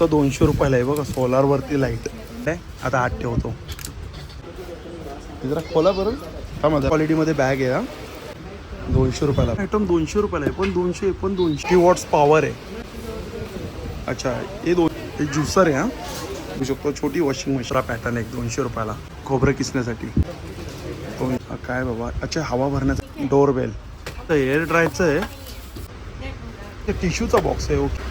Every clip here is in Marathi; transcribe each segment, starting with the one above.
तो दोनशे रुपयाला आहे बघा सोलारवरती लाइट आहे आता आठ ठेवतो. जरा खोला बरं. हा माझ्या क्वालिटीमध्ये बॅग आहे हा. दोनशे रुपयाला. आयटम दोनशे रुपयाला आहे पण दोनशे पण दोनशे. वॉट्स पॉवर आहे. अच्छा हे दोन हे ज्युसर आहे हा. बघू शकतो छोटी वॉशिंग मशीन पॅटर्न आहे दोनशे रुपयाला. खोबरं किसण्यासाठी. दोन काय बाबा? अच्छा हवा भरण्याचा डोर बेल एअर ड्रायचं आहे. ते टिश्यूचा बॉक्स आहे ओके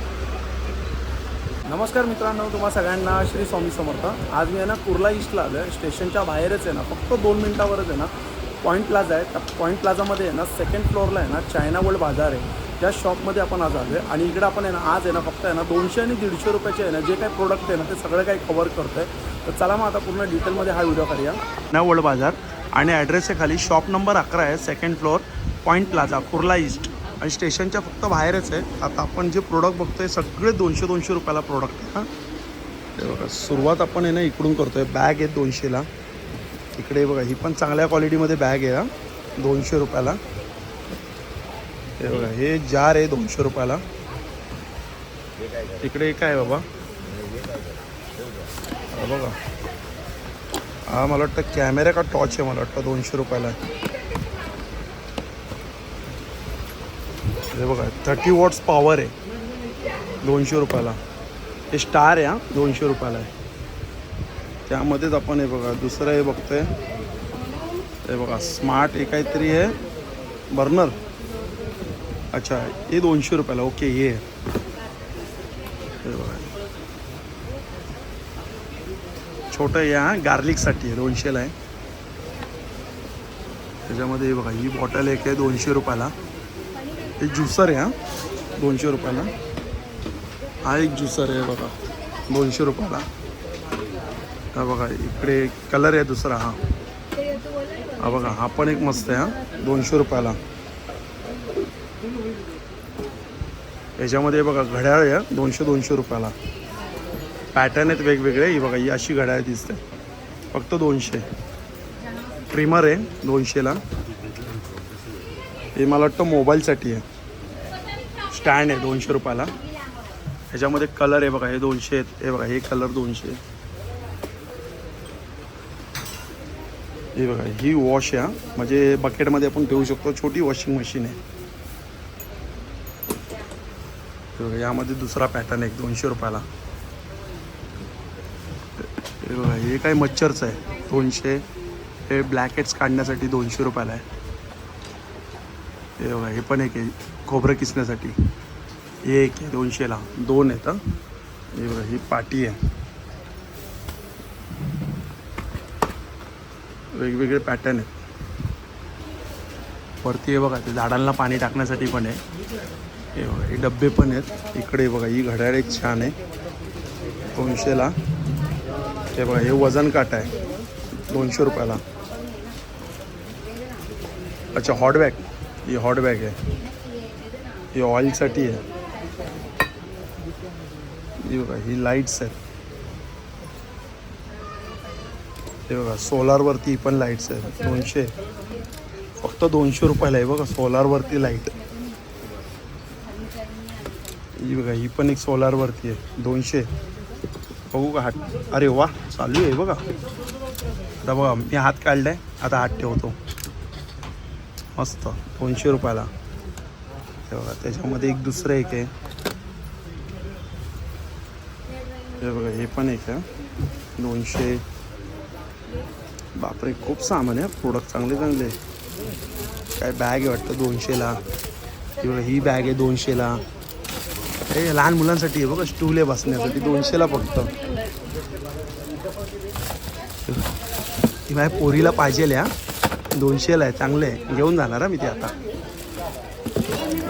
नमस्कार मित्रांनो तुम्हा सगळ्यांना श्री स्वामी समर्थ आज मी आहे ना कुर्ला ईस्टला आलो आहे स्टेशनच्या बाहेरच आहे ना फक्त दोन मिनटावरच आहे ना पॉईंट प्लाझा आहे त्या पॉईंट प्लाझामध्ये आहे ना सेकंड फ्लोअरला आहे ना चायना वर्ल्ड बाजार आहे त्या शॉपमध्ये आपण आज आलो आहे आणि इकडे आपण आहे ना आज आहे ना फक्त आहे ना दोनशे आणि दीडशे रुपयाचे आहे ना जे काही प्रोडक्ट आहे ना ते सगळं काही कवर करतो आहे तर चला मग आता पूर्ण डिटेलमध्ये हा व्हिडिओ करूया चायना वर्ल्ड बाजार आणि ॲड्रेस आहे खाली शॉप नंबर अकरा आहे second floor point plaza Kurla east आणि स्टेशनच्या फक्त बाहेरच आहे. आता आपण जे प्रोडक्ट बघतो आहे सगळे दोनशे दोनशे रुपयाला प्रोडक्ट आहे हां. ते बघा सुरुवात आपण आहे ना इकडून करतो आहे बॅग आहे दोनशेला. इकडे बघा ही पण चांगल्या क्वालिटीमध्ये बॅग आहे हा. दोनशे रुपयाला. हे बघा हे जार आहे दोनशे रुपयाला. इकडे काय आहे बाबा. बघा. हा मला वाटतं कॅमेरा का टॉच आहे मला वाटतं दोनशे रुपयाला. हे बघा थर्टी वॉट्स पॉवर आहे. दोनशे रुपयाला. हे स्टार आहे हा. दोनशे रुपयाला आहे. त्यामध्येच आपण हे बघा दुसरं हे बघतोय. हे बघा स्मार्ट हे काहीतरी आहे. बर्नर अच्छा हे दोनशे रुपयाला ओके हे. हे बघा. छोटं आहे हा गार्लिकसाठी आहे दोनशेला आहे. त्याच्यामध्ये हे बघा ही बॉटल एक आहे दोनशे रुपयाला. हे ज्युसर आहे हां. दोनशे रुपयाला. हा एक ज्युसर आहे बघा. दोनशे रुपयाला. हा बघा इकडे कलर आहे दुसरा हा. हा बघा हा पण एक मस्त आहे हा. दोनशे रुपयाला. याच्यामध्ये बघा घड्याळ आहे दोनशे दोनशे रुपयाला. पॅटर्न आहेत वेगवेगळे. ही बघा ही अशी घड्याळ दिसते. फक्त दोनशे. ट्रिमर आहे दोनशेला. हे मला वाटतं मोबाईलसाठी आहे. स्टँड आहे दोनशे रुपयाला. ह्याच्यामध्ये कलर आहे बघा हे दोनशे आहेत. हे बघा हे कलर दोनशे हे बघा ही वॉश आहे म्हणजे बकेटमध्ये आपण ठेवू शकतो छोटी वॉशिंग मशीन आहे. बघा यामध्ये दुसरा पॅटर्न आहे दोनशे रुपयाला. हे बघा हे काय मच्छरचं आहे दोनशे. हे ब्लॅकेट्स काढण्यासाठी दोनशे रुपयाला आहे. हे बघा हे पण एक आहे खोबरं किसण्यासाठी. हे एक आहे दोनशेला दोन आहेत हे. बघा ही पाटी आहे. वेगवेगळे पॅटर्न आहेत. वरती हे बघा ते झाडांना पाणी टाकण्यासाठी पण आहे. हे बघा हे डब्बे पण आहेत. इकडे बघा ही घड्याळ एक छान आहे. दोनशेला हे बघा हे वजन काट आहे. दोनशे रुपयाला. अच्छा हॉट बॅग ही हॉट बॅग आहे. ही ऑइलसाठी आहे. ही बघा ही लाईट्स आहेत. हे बघा सोलारवरती पण लाईट्स आहेत. दोनशे. फक्त दोनशे रुपयाला आहे बघा सोलारवरती लाइट ही बघा ही पण एक सोलारवरती आहे. दोनशे. बघू का हात अरे वा चालू आहे बघा. आता बघा मी हात काढलाय. आता हात ठेवतो. मस्त. दोनशे रुपयाला. हे बघा त्याच्यामध्ये एक दुसरं एक आहे. हे बघा हे पण एक आहे. दोनशे. बापरे खूप सामान आहे. प्रोडक्ट चांगले चांगले. काय बॅग आहे वाटतं दोनशेला? हे बघा ही बॅग आहे दोनशेला. हे लहान मुलांसाठी आहे बघा स्टूल आहे बसण्यासाठी. दोनशेला फक्त. ती माझ्या पोरीला पाहिजे हा. दोनशेला आहे चांगलं आहे. घेऊन जाणार हा मी ते आता.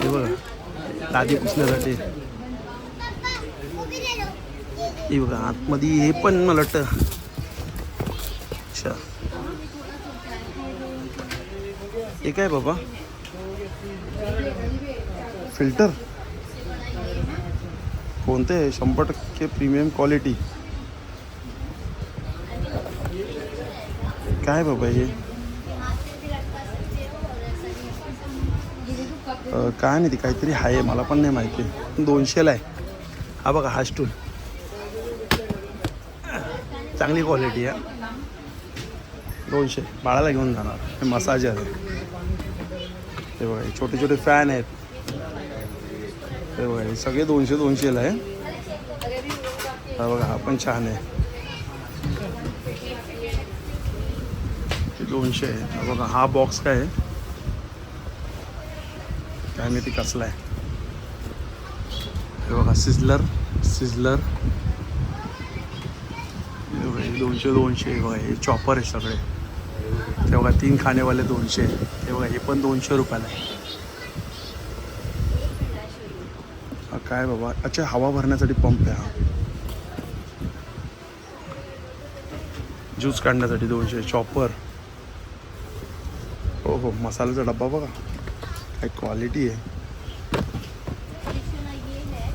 हे बघा दादी पुसण्यासाठी हे बघा आतमध्ये हे पण मला वाटतं. अच्छा. हे काय बाबा? फिल्टर? कोणते? आहे शंभर टक्के प्रीमियम क्वालिटी काय बाबा हे? काय नाही ते काहीतरी आहे मला पण नाही माहिती. दोनशेला आहे. हा बघा हा स्टूल चांगली क्वालिटी आहे. दोनशे. बाळाला घेऊन जाणार. हे मसाजर आहे. ते बघा छोटे छोटे फॅन आहेत. ते बघा सगळे दोनशे दोनशेला आहे. हा बघा हा पण छान आहे. दोनशे आहे. बघा हा बॉक्स काय आहे? काय माहिती कसला आहे. हे बघा सिझलर सिझलर. हे दोनशे दोनशे हे बघा हे चॉपर आहे सगळे. ते बघा तीन खाणेवाले दोनशे. हे बघा हे पण दोनशे रुपयाला आहे. काय बाबा अच्छा हवा भरण्यासाठी पंप आहे हा. ज्यूस काढण्यासाठी दोनशे चॉपर हो हो मसाल्याचा डब्बा बघा. काय क्वालिटी आहे.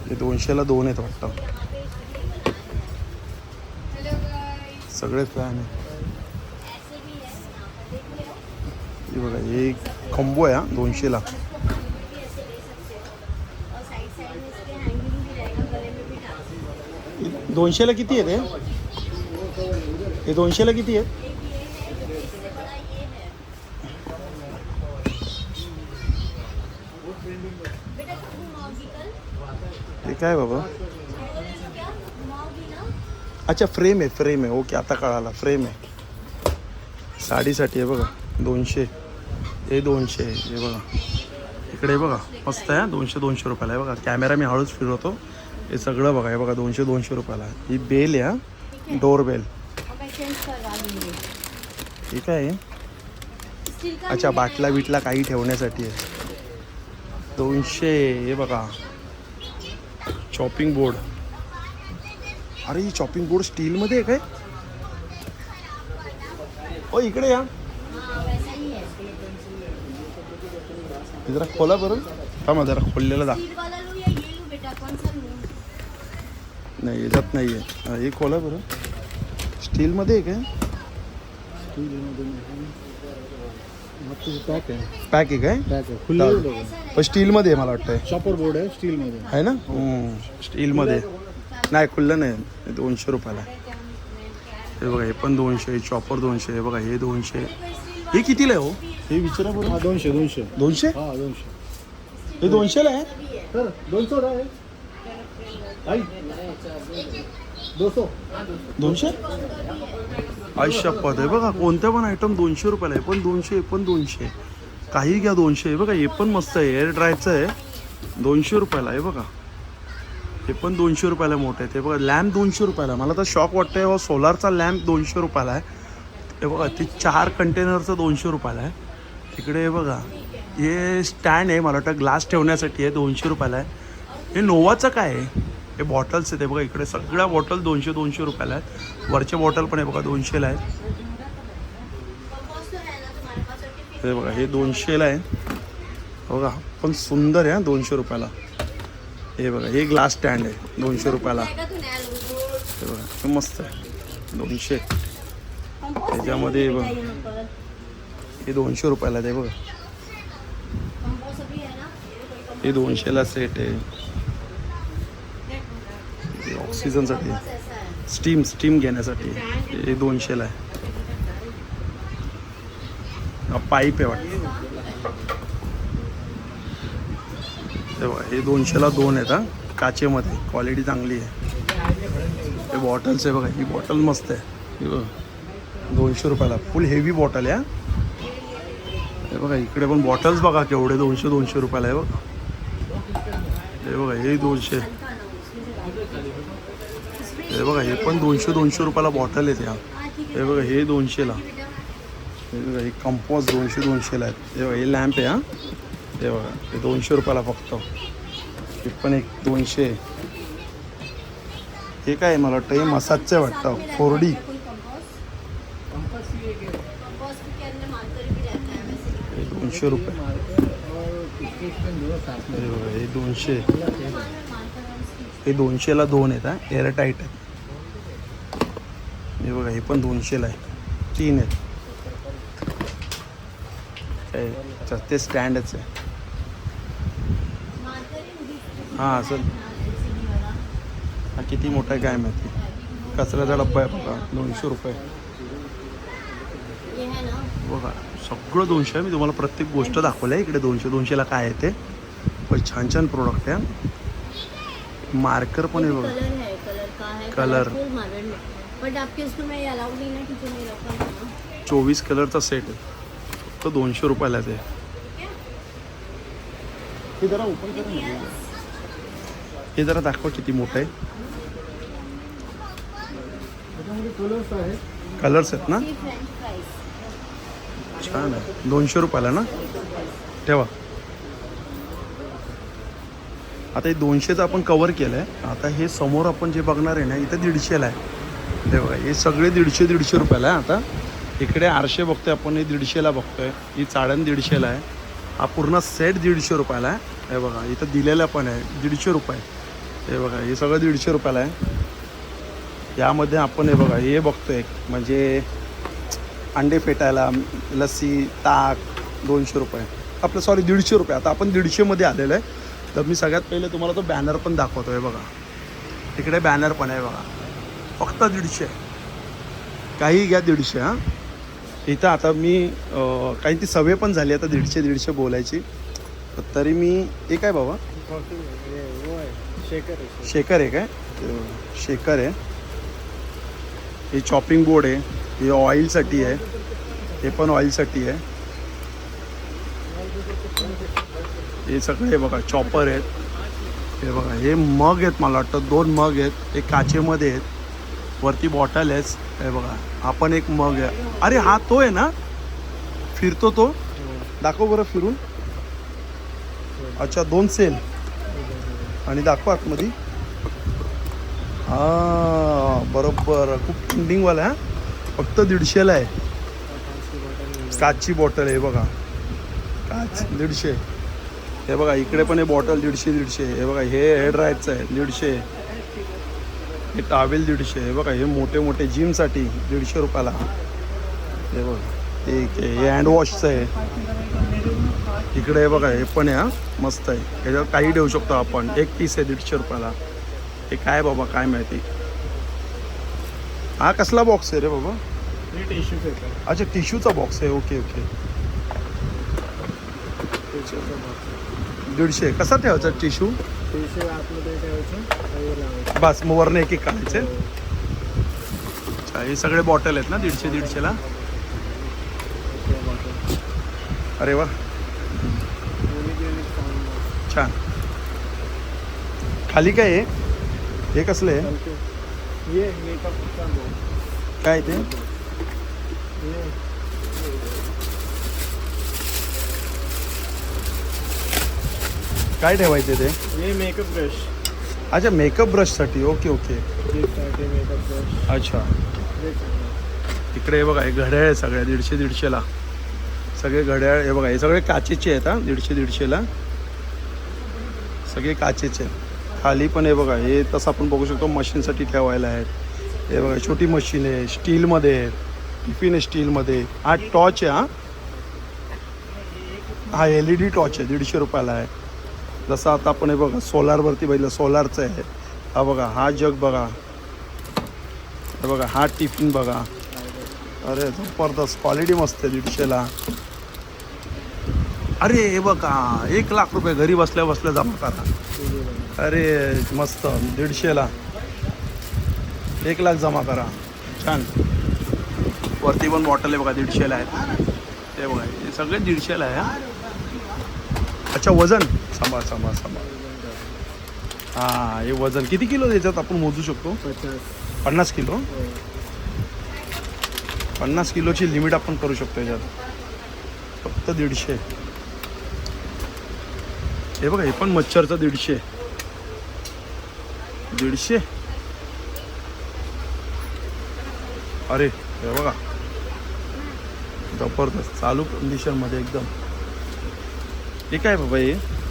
हे दोनशेला दोन आहेत वाटतं. सगळे फॅन आहे बघा हे खंबो आहे हा दोनशेला. दोनशेला किती आहे ते हे दोनशेला किती आहे काय बाबा? अच्छा फ्रेम आहे फ्रेम आहे. ओके आता कळाला. फ्रेम आहे. साडीसाठी आहे बघा दोनशे. हे दोनशे हे बघा. इकडे बघा मस्त आहे दोनशे दोनशे रुपयाला आहे बघा. कॅमेरा मी हळूच फिरवतो. हे सगळं बघा हे बघा दोनशे दोनशे रुपयाला ही बेल आहे डोर बेल ठीक आहे? अच्छा बाटला बिटला काही ठेवण्यासाठी आहे. दोनशे हे बघा. चॉपिंग बोर्ड अरे ही चॉपिंग बोर्ड स्टीलमध्ये आहे काय? ओ इकडे या. हे जरा खोला बरं थांबा जरा खोललेलं दाख. नाही याच्यात नाही आहे हा, हे खोला बरं स्टीलमध्ये आहे काय? पॅक आहे. पॅक आहे काय? पॅक आहे. खुले पण स्टीलमध्ये आहे मला वाटतंय. शॉपर बोर्ड आहे स्टील मध्ये आहे ना? स्टीलमध्ये. नाही खुल्लं नाही. दोनशे रुपयाला. हे बघा हे पण दोनशे चॉपर दोनशे हे बघा हे दोनशे. हे कितीला आहे हो? हे विचारा बरं. हा दोनशे दोनशे. दोनशे? हा दोनशे. हे दोनशेला आहे? दोनशे आहे. आई. दोनशे? दोनशे? आयुष्यपद आहे. बघा कोणत्या पण आयटम दोनशे रुपयाला आहे. पण दोनशे पण दोनशे. काही घ्या दोनशे. आहे बघा हे पण मस्त आहे. एअर ड्रायचं आहे. दोनशे रुपयाला आहे बघा. हे पण दोनशे रुपयाला मोठं आहे. ते बघा लॅम्प दोनशे रुपयाला मला तर शॉक वाटतंय हो सोलारचा लॅम्प दोनशे रुपयाला आहे. हे बघा ते चार कंटेनरचं दोनशे रुपयाला आहे. तिकडे बघा हे स्टँड आहे. मला वाटतं ग्लास ठेवण्यासाठी आहे दोनशे रुपयाला आहे. हे नोवाचं काय आहे? हे बॉटल्स आहेत. हे बघा इकडे सगळ्या बॉटल दोनशे दोनशे रुपयाला आहेत. वरचे बॉटल पण आहे बघा दोनशेला आहेत. हे बघा हे दोनशेला आहे. बघा पण सुंदर आहे हा दोनशे रुपयाला. हे बघा हे ग्लास स्टँड आहे दोनशे रुपयाला. हे बघा हे मस्त आहे दोनशे. त्याच्यामध्ये बघा हे दोनशे रुपयाला आहे, बघा. हे दोनशेला सेट आहे. सीझनसाठी ऑक्सिजनसाठी स्टीम स्टीम घेण्यासाठी. हे दोनशेला आहे. पाईप आहे वाटतं. तेव्हा बघा हे दोनशेला दोन आहेत हा. काचेमध्ये. क्वालिटी चांगली आहे. हे बॉटल्स आहे बघा ही बॉटल मस्त आहे. दोनशे रुपयाला. फुल हेवी बॉटल आहे हे. बघा इकडे पण बॉटल्स बघा केवढे. दोनशे दोनशे रुपयाला आहे बघा. हे बघा हे दोनशे. हे बघा हे पण दोनशे दोनशे रुपयाला बॉटल आहेत या. हे बघा हे दोनशेला. हे बघा हे कंपोज दोनशे दोनशेला आहेत. हे बघा हे लॅम्प आहे हा. हे बघा हे दोनशे रुपयाला फक्त. हे पण एक दोनशे. हे काय मला वाटतं? हे मसाजचं आहे वाटतं. फोरडी हे दोनशे रुपये. हे बघा हे दोनशे. हे दोनशेला दोन आहेत हा. एअरटाईट आहेत. हे बघा हे पण दोनशेला आहे. तीन आहेत. ते स्टँडच आहे. हां असं. हा किती मोठा आहे काय माहिती? कचऱ्याचा डब्बा आहे बघा दोनशे रुपये. बघा सगळं दोनशे आहे. मी तुम्हाला प्रत्येक गोष्ट दाखवलं आहे इकडे दोनशे दोनशेला काय आहे ते? पण छान छान प्रोडक्ट आहे. मार्कर पण आहे बघा. कलर कलर का Colour. कलरफुल मार्बल में बट आपके स्कूल में अलाउड नहीं ना टीचर नहीं रखा ना। चोवीस कलरचा सेट आहे. फक्त दोनशे रुपयाला ते. हे जरा ओपन करा. हे जरा दाखवा किती मोठं आहे. कलर्स आहे कलर्स आहेत ना? छान आहे. दोनशे रुपयाला ना? ठेवा. आता हे दोनशेचं आपण कवर केलं आहे आता हे समोर आपण जे बघणार आहे ना इथं दीडशेला आहे. हे बघा. हे सगळे दीडशे दीडशे रुपयाला आहे आता. इकडे आरशे बघतोय आपण हे दीडशेला बघतोय. ही चाळण दीडशेला आहे. हा पूर्ण सेट दीडशे रुपयाला आहे. हे बघा इथं दिलेला पण आहे. दीडशे रुपये. हे बघा हे सगळं दीडशे रुपयाला आहे. यामध्ये आपण हे बघा हे बघतोय म्हणजे अंडे फेटायला लस्सी ताक दोनशे रुपये. आपलं सॉरी दीडशे रुपये. आता आपण दीडशेमध्ये आलेलं आहे. तर मी सगळ्यात पहिले तुम्हाला तो बॅनर पण दाखवतो आहे बघा. तिकडे बॅनर पण आहे बघा. फक्त दीडशे. काही घ्या दीडशे हां. इथं आता मी काही ती सवय पण झाली आता दीडशे दीडशे बोलायची. तरी मी एक काय बाबा? शेकर आहे काय? शेकर आहे. हे चॉपिंग बोर्ड आहे. हे ऑइलसाठी आहे. हे पण ऑइलसाठी आहे. हे सगळे बघा चॉपर आहेत. हे बघा हे मग आहेत मला वाटतं. दोन मग आहेत. हे काचेमध्ये आहेत. वरती बॉटल आहेच. हे बघा आपण एक मग आहे. अरे हा तो आहे ना? फिरतो तो. दाखव बरं फिरून. अच्छा दोन सेल आणि दाखव आतमध्ये. हा बरोबर. खूप ट्रेंडिंगवाला आहे फक्त दीडशेला आहे. काचची बॉटल आहे बघा. काच दीडशे. हे बघा इकडे पण हे बॉटल दीडशे दीडशे. हे बघा हे हेड राईटचं आहे दीडशे. हे टावेल दीडशे हे बघा हे मोठे मोठे जिमसाठी दीडशे रुपयाला. हे बघा ठीक आहे. हे हँडवॉशचं आहे. इकडे हे बघा हे पण आहे हा. मस्त आहे. ह्याच्यावर काही ठेवू शकतो आपण. एक पीस आहे दीडशे रुपयाला. हे काय बाबा काय माहिती? हा कसला बॉक्स आहे रे बाबा? टिश्यू अच्छा टिश्यूचा बॉक्स आहे. ओके ओके दीडशे. कसा ठेवायचा टिश्यू टिश्यू आतमध्ये ठेवायचं बस मग वरनं एक एक काढायचे अच्छा हे सगळे बॉटल आहेत ना दीडशे दीडशेला? अरे वा. छान. खाली काय आहे? हे कसलं आहे? काय ते? काय ठेवायचे ते? ये मेकअप ब्रश अच्छा मेकअप ब्रशसाठी ओके ओके साठी मेकअप ब्रश अच्छा. इकडे हे बघा हे घड्याळ आहे सगळ्या दीडशे दीडशेला. सगळे घड्याळ हे बघा हे सगळे काचेचे आहेत हा दीडशे दीडशेला. सगळे काचेचे खाली पण हे बघा हे तसं आपण बघू शकतो मशीनसाठी ठेवायला आहेत. हे बघा छोटी मशीन आहे स्टीलमध्ये आहे. टिफिन आहे स्टीलमध्ये हा टॉर्च आहे हा. हा एल ई डी टॉर्च आहे दीडशे रुपयाला आहे. जसं आता आपण हे बघा सोलारवरती बघितलं सोलारचं आहे. हा बघा हा जग बघा. हे बघा हा टिफिन बघा. अरे जबरदस्त क्वालिटी मस्त आहे दीडशेला. अरे हे बघा एक लाख रुपये घरी बसल्या बसल्या जमा करा. अरे मस्त दीडशेला. एक लाख जमा करा. छान. वरती पण बॉटल आहे बघा दीडशेला आहेत. ते बघा हे सगळे दीडशेला आहे हा. अच्छा वजन? सांभाळ सांभाळ सांभाळ हां हे वजन किती किलो त्याच्यात आपण मोजू शकतो? पन्नास किलो? पन्नास किलोची लिमिट आपण करू शकतो याच्यात. फक्त दीडशे. हे बघा हे पण मच्छरचं दीडशे. दीडशे? अरे हे बघा. जबरदस्त. चालू कंडिशनमध्ये एकदम. हे काय बाबा हे?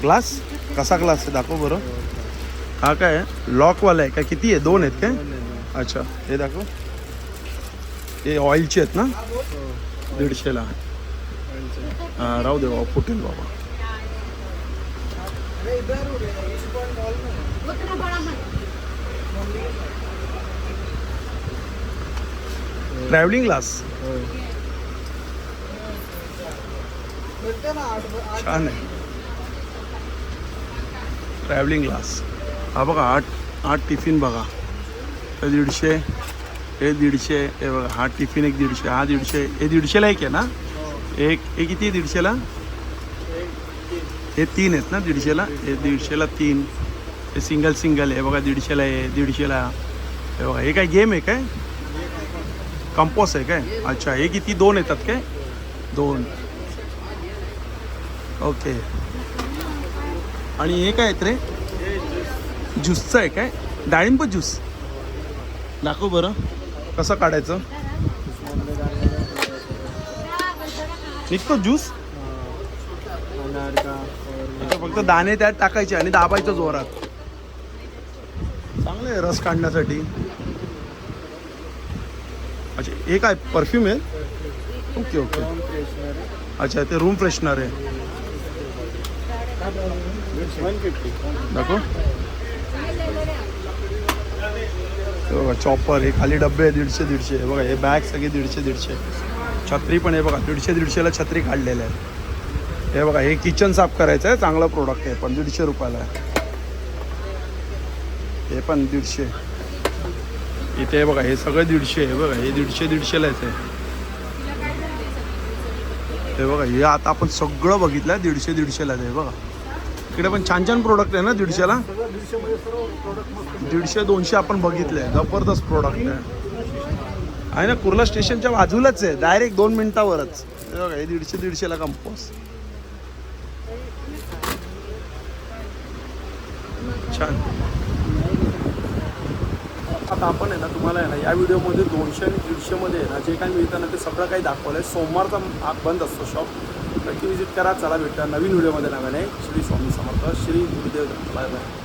ग्लास? कसा ग्लास आहे? दाखव बरं. हा काय लॉकवाला आहे का किती आहे? दोन आहेत काय? अच्छा हे दाखव. हे ऑइलचे आहेत ना? दीडशेला. हां राहू दे बाबा फुटेल बाबा. ट्रॅव्हलिंग हो. ग्लास छान आहे. ट्रॅव्हलिंग ग्लास हा बघा आठ आठ टिफिन बघा. हे दीडशे हे दीडशे हे बघा हा टिफिन एक दीडशे हा दीडशे. हे दीडशेला एक आहे ना? एक हे किती आहे दीडशेला? हे तीन आहेत ना दीडशेला? हे दीडशेला तीन. हे सिंगल सिंगल आहे. बघा दीडशेला आहे दीडशेला. हे बघा हे काय गेम आहे काय? कंपोस आहे काय? अच्छा हे किती? दोन येतात काय? दोन. ओके. आणि हे काय आहेत रे? ज्यूसचं आहे काय? डाळिंब ज्यूस. दाखव बरं. कसं काढायचं? निघतो ज्यूस? फक्त दाणे त्यात टाकायचे आणि दाबायचं जोरात. चांगलं आहे रस काढण्यासाठी. अच्छा हे काय परफ्यूम आहे? Okay okay. अच्छा ते रूम फ्रेशनर आहे. दाखव. हे बघा चॉपर हे खाली डब्बे दीडशे दीडशे. बघा हे बॅग सगळे दीडशे दीडशे. छत्री पण आहे बघा दीडशे दीडशेला छत्री काढलेल्या आहे हे बघा हे किचन साफ करायचं आहे चांगलं प्रोडक्ट आहे पण दीडशे रुपयाला आहे. हे पण दीडशे. इथे हे बघा हे सगळं दीडशे आहे बघा हे दीडशे दीडशेलाच आहे हे बघा हे आता आपण सगळं बघितलं दीडशे दीडशेलाच आहे बघा. इकडे पण छान छान प्रोडक्ट आहे ना दीडशेला? दीडशे दोनशे आपण बघितले जबरदस्त प्रोडक्ट आहे. आहे ना कुर्ला स्टेशनच्या बाजूलाच आहे. डायरेक्ट दोन मिनिटावरच. हे दीडशे दीडशेला कंपोज छान. आता आपण आहे ना तुम्हाला आहे ना या व्हिडिओमध्ये दोनशे आणि दीडशेमध्ये आहे ना जे काही मिळतं ना ते सगळं काही दाखवलं आहे सोमवारचा बंद असतो शॉप नक्की विजिट करा चला भेटा नवीन व्हिडिओमध्ये नव्याने श्री स्वामी समर्थ श्री गुरुदेव दत्त. Bye bye